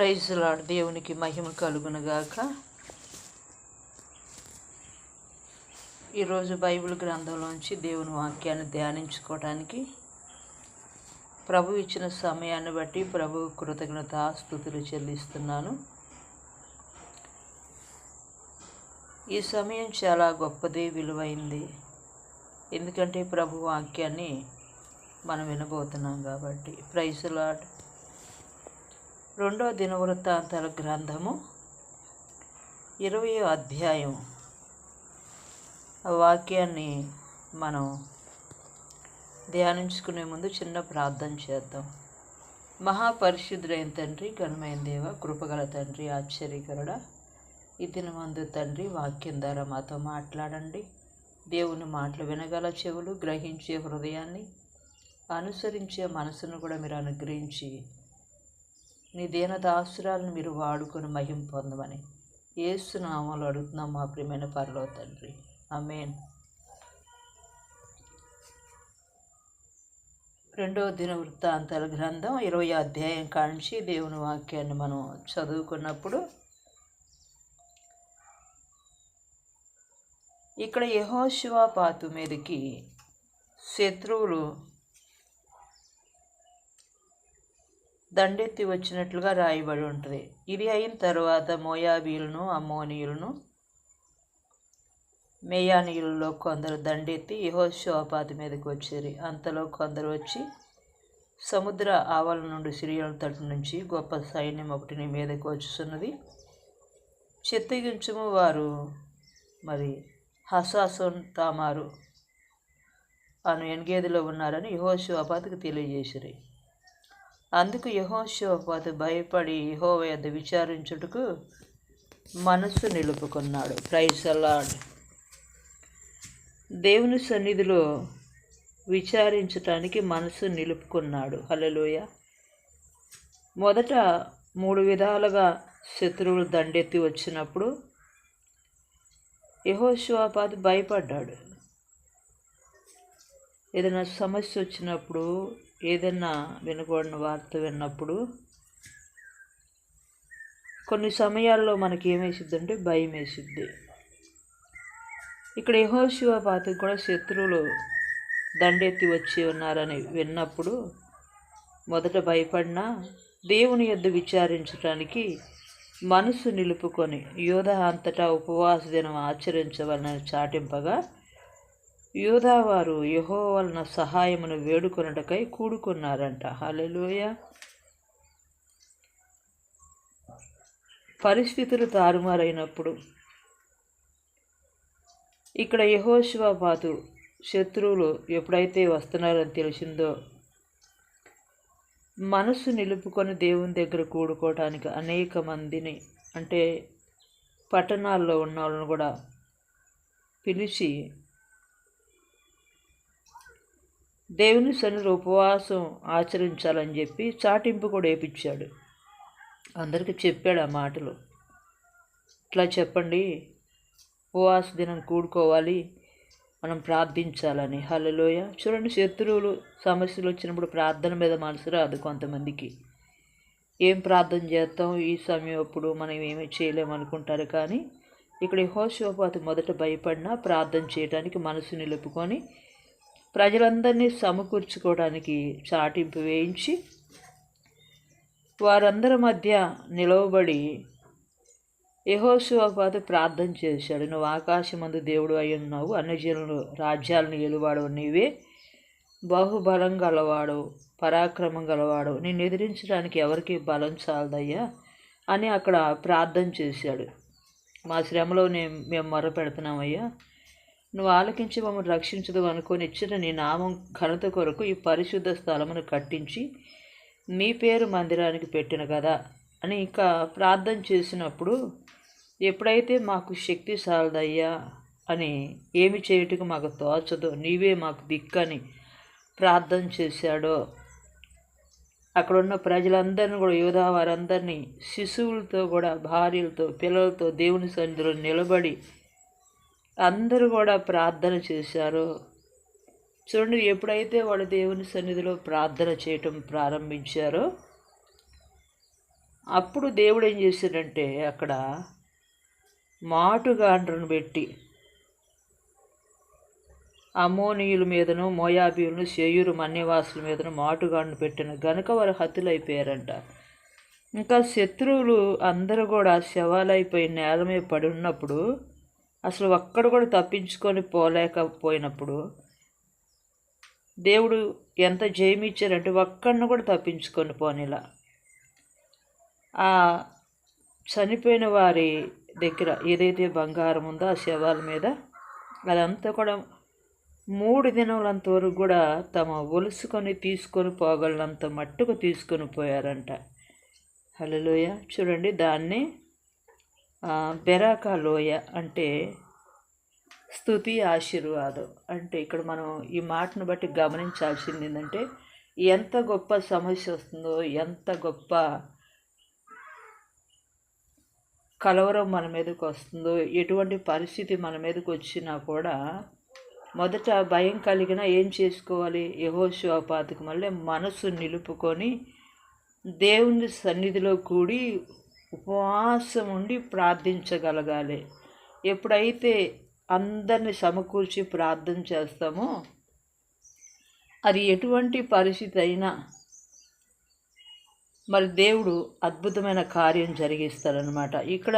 Praise lord దేవునికి మహిమ కలుగునుగాక. ఈరోజు బైబిల్ గ్రంథంలోంచి దేవుని వాక్యాన్ని ధ్యానించుకోవడానికి ప్రభు ఇచ్చిన సమయాన్ని బట్టి ప్రభు కృతజ్ఞత స్థుతులు చెల్లిస్తున్నాను. ఈ సమయం చాలా గొప్పది విలువైంది. ఎందుకంటే ప్రభు వాక్యాన్ని మనం వినబోతున్నాం కాబట్టి. Praise lord. రెండో దినవృత్తాంతాల గ్రంథము ఇరవయో అధ్యాయం ఆ వాక్యాన్ని మనం ధ్యానించుకునే ముందు చిన్న ప్రార్థన చేద్దాం. మహాపరిశుద్ధుడైన తండ్రి ఘనమైన దేవ కృపగల తండ్రి ఆశ్చర్యకరుడ ఇది దినమందు తండ్రి వాక్యం ద్వారా మాతో మాట్లాడండి. దేవుని మాటలు వినగల చెవులు గ్రహించే హృదయాన్ని అనుసరించే మనసును కూడా మీరు అనుగ్రహించి నీ దీనదాసురాలను మీరు వాడుకొని మహిం పొందమని ఏసునామాలు అడుగుతున్నాం మా ప్రియమైన పరలో తండ్రి. అమేన్ రెండవ దిన వృత్తాంతాల గ్రంథం ఇరవై అధ్యాయం కాంచి దేవుని వాక్యాన్ని మనం చదువుకున్నప్పుడు ఇక్కడ యహోశివా పాతు మీదకి శత్రువులు దండెత్తి వచ్చినట్లుగా రాయబడి ఉంటుంది. ఇది అయిన తర్వాత మోయాబీలను అమ్మోనీయులను మేయానీయులలో కొందరు దండెత్తి యహోశోపాతి మీదకి వచ్చారు. అంతలో కొందరు వచ్చి సముద్ర ఆవల నుండి సిరియల తట్టు నుంచి గొప్ప సైన్యం ఒకటిని మీదకి వచ్చుతున్నది చిత్తగించము వారు మరి హసాసోన్ తామారు అను ఎన్గేదిలో ఉన్నారని యహోశోపాతికి తెలియజేసిరి. అందుకు యహోశోపాతు భయపడి యహోవ విచారించుటకు మనస్సు నిలుపుకున్నాడు. ప్రైజ్ అలాడ్ దేవుని సన్నిధిలో విచారించటానికి మనసు నిలుపుకున్నాడు. హలలోయ మొదట మూడు విధాలుగా శత్రువులు దండెత్తి వచ్చినప్పుడు యహోశివాపాతి భయపడ్డాడు. ఏదైనా సమస్య వచ్చినప్పుడు ఏదైనా వినకూడని వార్త విన్నప్పుడు కొన్ని సమయాల్లో మనకి ఏమేసిద్ది అంటే భయం వేసిద్ది ఇక్కడ యహోశివపాతకు కూడా శత్రువులు దండెత్తి వచ్చి ఉన్నారని విన్నప్పుడు మొదట భయపడినా దేవుని యొద్ద విచారించడానికి మనసు నిలుపుకొని యోధ అంతటా ఉపవాస దినం ఆచరించవలనని చాటింపగా యూదావారు యహో వలన సహాయమును వేడుకొనుటకై కూడుకున్నారంట. హలెలోయ పరిస్థితులు తారుమారైనప్పుడు ఇక్కడ యహోశివాపాతు శత్రువులు ఎప్పుడైతే వస్తున్నారని తెలిసిందో మనసు నిలుపుకొని దేవుని దగ్గర కూడుకోవటానికి అనేక మందిని అంటే పట్టణాల్లో ఉన్న వాళ్ళని కూడా పిలిచి దేవుని సన్నిధిలో ఉపవాసం ఆచరించాలని చెప్పి చాటింపు కూడా వేయించాడు అందరికీ చెప్పాడు ఆ మాటలు. ఇట్లా చెప్పండి. ఉపవాస దినం కూడుకోవాలి. మనం ప్రార్థించాలని. హలలోయ చూడండి శత్రువులు సమస్యలు వచ్చినప్పుడు ప్రార్థన మీద మనసు రాదు కొంతమందికి. ఏం ప్రార్థన చేస్తాం? ఈ సమయం అప్పుడు మనం ఏమీ చేయలేము అనుకుంటారు కానీ ఇక్కడ హోషోపాతి మొదట భయపడినా ప్రార్థన చేయడానికి మనసు నిలుపుకొని ప్రజలందరినీ సమకూర్చుకోవడానికి చాటింపు వేయించి వారందరి మధ్య నిలవబడి యహోశివపాత ప్రార్థన చేశాడు. నువ్వు ఆకాశమందు దేవుడు అయి ఉన్నావు అన్యజనులు రాజ్యాలను ఏలువాడు నీవే బాహుబలం గలవాడు పరాక్రమం గలవాడు. నిన్ను ఎదిరించడానికి ఎవరికి బలం చాలదయ్యా అని అక్కడ ప్రార్థన చేశాడు. మా శ్రమలో నేను మేము మొర పెడుతున్నామయ్యా నువ్వు ఆలకించి మమ్మల్ని రక్షించదు అనుకొని ఇచ్చిన నీ నామం ఘనత కొరకు ఈ పరిశుద్ధ స్థలమును కట్టించి మీ పేరు మందిరానికి పెట్టిన కదా అని ఇంకా ప్రార్థన చేసినప్పుడు ఎప్పుడైతే మాకు శక్తి సాలదయ్యా అని ఏమి చేయుటకు మాకు తోచదో నీవే మాకు దిక్కని ప్రార్థన చేశాడో. అక్కడున్న ప్రజలందరినీ కూడా యోధా వారందరినీ శిశువులతో కూడా భార్యలతో పిల్లలతో దేవుని సన్నిధిలో నిలబడి అందరూ కూడా ప్రార్థన చేశారు. చూడండి ఎప్పుడైతే వాళ్ళు దేవుని సన్నిధిలో ప్రార్థన చేయటం ప్రారంభించారో అప్పుడు దేవుడు ఏం చేశాడంటే అక్కడ మాటుగాండ్రను పెట్టి అమోనీయుల మీదను మోయాబీయులను సేయూరు మన్యవాసుల మీదను మాటుగాండ్ను పెట్టిన గనుక వారు హతులైపోయారంట. ఇంకా శత్రువులు అందరూ కూడా శవాలైపోయి నేల మీద పడి ఉన్నప్పుడు అసలు ఒక్కడు కూడా తప్పించుకొని పోలేకపోయినప్పుడు దేవుడు ఎంత జయమిచ్చారంటే ఒక్కడిని కూడా తప్పించుకొని పోనిలా. ఆ చనిపోయిన వారి దగ్గర ఏదైతే బంగారం ఉందో ఆ శవాల మీద అదంతా కూడా మూడు దినములంత వరకు కూడా తమ ఒలుసుకొని తీసుకొని పోగలనంత మట్టుకు తీసుకొని పోయారంట. హలోయ చూడండి దాన్ని బెరాకా లోయ అంటే స్థుతి ఆశీర్వాదం. అంటే ఇక్కడ మనం ఈ మాటను బట్టి గమనించాల్సింది ఏంటంటే ఎంత గొప్ప సమస్య వస్తుందో ఎంత గొప్ప కలవరం మన మీదకి వస్తుందో ఎటువంటి పరిస్థితి మన మీదకి వచ్చినా కూడా మొదట భయం కలిగినా ఏం చేసుకోవాలి? యహోశివపాతకు మళ్ళీ మనసు నిలుపుకొని దేవుని సన్నిధిలో కూడి ఉపవాసం ఉండి ప్రార్థించగలగాలి. ఎప్పుడైతే అందరిని సమకూర్చి ప్రార్థన చేస్తామో అది ఎటువంటి పరిస్థితి అయినా మరి దేవుడు అద్భుతమైన కార్యం జరిగిస్తారనమాట ఇక్కడ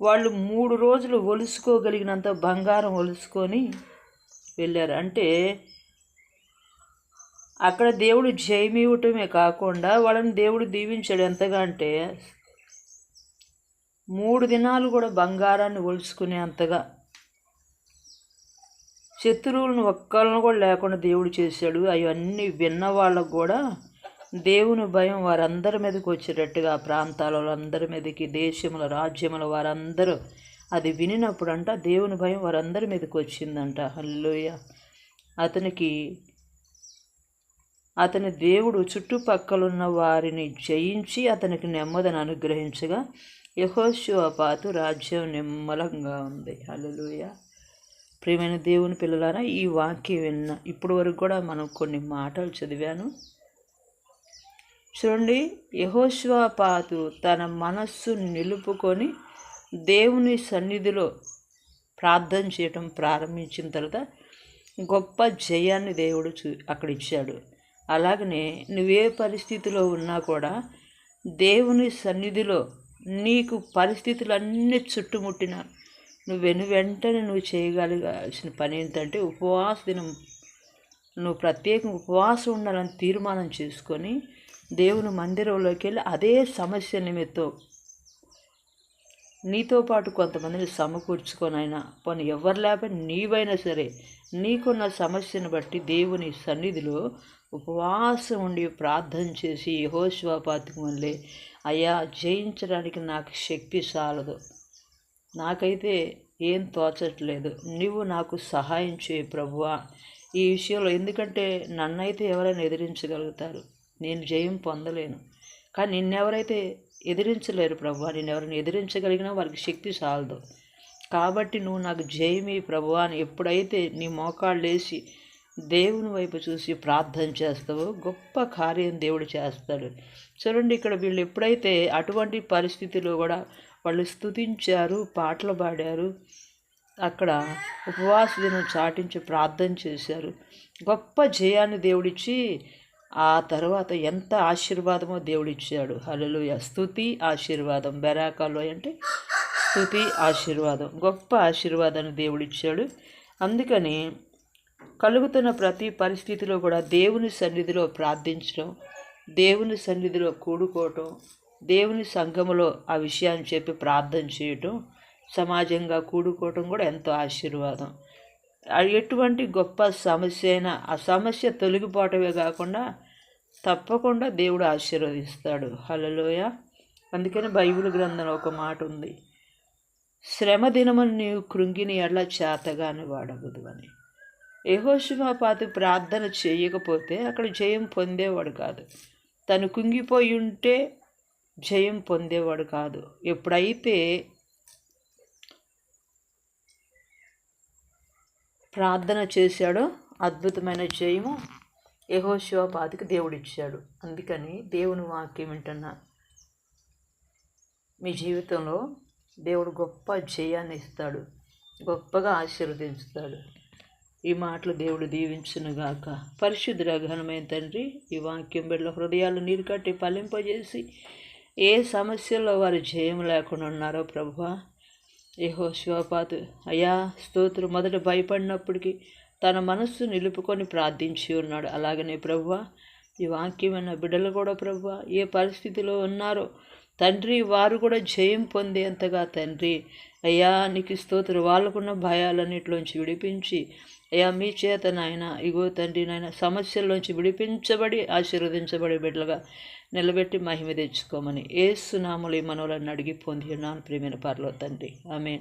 వాళ్ళు మూడు రోజులు ఒలుసుకోగలిగినంత బంగారం ఒలుసుకొని వెళ్ళారు. అంటే అక్కడ దేవుడు జయమివ్వటమే కాకుండా వాళ్ళని దేవుడు దీవించాడు ఎంతగా అంటే మూడు దినాలు కూడా బంగారాన్ని ఒలుచుకునే అంతగా. శత్రువులను ఒక్కళ్ళను కూడా లేకుండా దేవుడు చేశాడు. అవన్నీ విన్న వాళ్ళకు కూడా దేవుని భయం వారందరి మీదకి వచ్చేటట్టుగా ప్రాంతాలలో అందరి మీదకి దేశముల రాజ్యముల వారందరూ అది వినినప్పుడంట దేవుని భయం వారందరి మీదకి వచ్చిందంట. హల్లోయ అతనికి అతని దేవుడు చుట్టుపక్కలున్న వారిని జయించి అతనికి నెమ్మదిని అనుగ్రహించగా యహోశివపాతు రాజ్యం నిమ్మలంగా ఉంది. హలలుయ ప్రియమైన దేవుని పిల్లలారా ఈ వాక్యం విన్న ఇప్పటి వరకు కూడా మనం కొన్ని మాటలు చదివాను. చూడండి యహోశ్వాపాతు తన మనస్సు నిలుపుకొని దేవుని సన్నిధిలో ప్రార్థన చేయటం ప్రారంభించిన తర్వాత గొప్ప జయాన్ని దేవుడు చూ అక్కడ ఇచ్చాడు అలాగనే నువ్వే పరిస్థితిలో ఉన్నా కూడా దేవుని సన్నిధిలో నీకు పరిస్థితులన్నీ చుట్టుముట్టిన నువ్వెను వెంటనే నువ్వు చేయగలిగాల్సిన పని ఏంటంటే ఉపవాస దినం. నువ్వు ప్రత్యేకం ఉపవాసం ఉండాలని తీర్మానం చేసుకొని దేవుని మందిరంలోకి వెళ్ళి అదే సమస్య నిమిత్తం నీతో పాటు కొంతమందిని సమకూర్చుకొనైనా పని ఎవరు లేపని నీవైనా సరే నీకున్న సమస్యను బట్టి దేవుని సన్నిధిలో ఉపవాసం ఉండి ప్రార్థన చేసి యహోశ్వాపాతికి మళ్ళీ అయ్యా జయించడానికి నాకు శక్తి చాలదు నాకైతే ఏం తోచట్లేదు. నువ్వు నాకు సహాయం చేయి ప్రభువా. ఈ విషయంలో ఎందుకంటే నన్నైతే ఎవరైనా ఎదిరించగలుగుతారు. నేను జయం పొందలేను. కానీ నిన్నెవరైతే ఎదిరించలేరు ప్రభు. నేను ఎవరిని ఎదిరించగలిగినా వారికి శక్తి చాలదు. కాబట్టి నువ్వు నాకు జయమి ప్రభు అని ఎప్పుడైతే నీ మోకాళ్ళు లేచి దేవుని వైపు చూసి ప్రార్థన చేస్తావో గొప్ప కార్యం దేవుడు చేస్తాడు. చూడండి ఇక్కడ వీళ్ళు ఎప్పుడైతే అటువంటి పరిస్థితిలో కూడా వాళ్ళు స్థుతించారు పాటలు పాడారు అక్కడ ఉపవాస దినం చాటించి ప్రార్థన చేశారు. గొప్ప జయాన్ని దేవుడిచ్చి ఆ తర్వాత ఎంత ఆశీర్వాదమో దేవుడిచ్చాడు. హలలు స్థుతి ఆశీర్వాదం. బెరాకాలో అంటే స్థుతి ఆశీర్వాదం. గొప్ప ఆశీర్వాదాన్ని దేవుడిచ్చాడు. అందుకని కలుగుతున్న ప్రతి పరిస్థితిలో కూడా దేవుని సన్నిధిలో ప్రార్థించడం దేవుని సన్నిధిలో కూడుకోవటం దేవుని సంఘములో ఆ విషయాన్ని చెప్పి ప్రార్థన చేయటం సమాజంగా కూడుకోవటం కూడా ఎంతో ఆశీర్వాదం. ఎటువంటి గొప్ప సమస్య అయినా ఆ సమస్య తొలగిపోవటమే కాకుండా తప్పకుండా దేవుడు ఆశీర్వదిస్తాడు. హలలోయ అందుకని బైబిల్ గ్రంథంలో ఒక మాట ఉంది. శ్రమ దినమును నీవు కృంగిని ఎడ్ల చేతగాని వాడవద్దు అని. యహోశిమాపాతి ప్రార్థన చేయకపోతే అక్కడ జయం పొందేవాడు కాదు. తను కుంగిపోయి ఉంటే జయం పొందేవాడు కాదు. ఎప్పుడైతే ప్రార్థన చేశాడో అద్భుతమైన జయము యహోశివపాదికి దేవుడిచ్చాడు. అందుకని దేవుని వాక్యం వింటున్నా. మీ జీవితంలో దేవుడు గొప్ప జయాన్ని ఇస్తాడు గొప్పగా ఆశీర్వదించుతాడు. ఈ మాటలు దేవుడు దీవించునుగాక పరిశుద్ధ ఘనమైన తండ్రి ఈ వాక్యం బిడ్డల హృదయాలు నీరు కట్టి ఫలింపజేసి ఏ సమస్యల్లో వారు జయం లేకుండా ఉన్నారో ప్రభువా ఏహో శివపాతు అయ్యా స్తోత్రు. మొదట భయపడినప్పటికీ తన మనస్సు నిలుపుకొని ప్రార్థించి ఉన్నాడు. అలాగనే ప్రభువ ఈ వాక్యమైన బిడ్డలు కూడా ప్రభువ ఏ పరిస్థితిలో ఉన్నారో తండ్రి వారు కూడా జయం పొందేంతగా తండ్రి. అయ్యా నీకు స్తోత్రు. వాళ్ళకున్న భయాలన్నిటిలోంచి విడిపించి అయ్యా మీ చేత నాయన ఇగో తండ్రి నాయన సమస్యల్లోంచి విడిపించబడి ఆశీర్వదించబడి బిడ్డలుగా నిలబెట్టి మహిమ తెచ్చుకోమని ఏసునాములు ఈ మనవులను అడిగి పొంది ఉన్నాను. ప్రేమైన పర్లో తండ్రి. ఆమె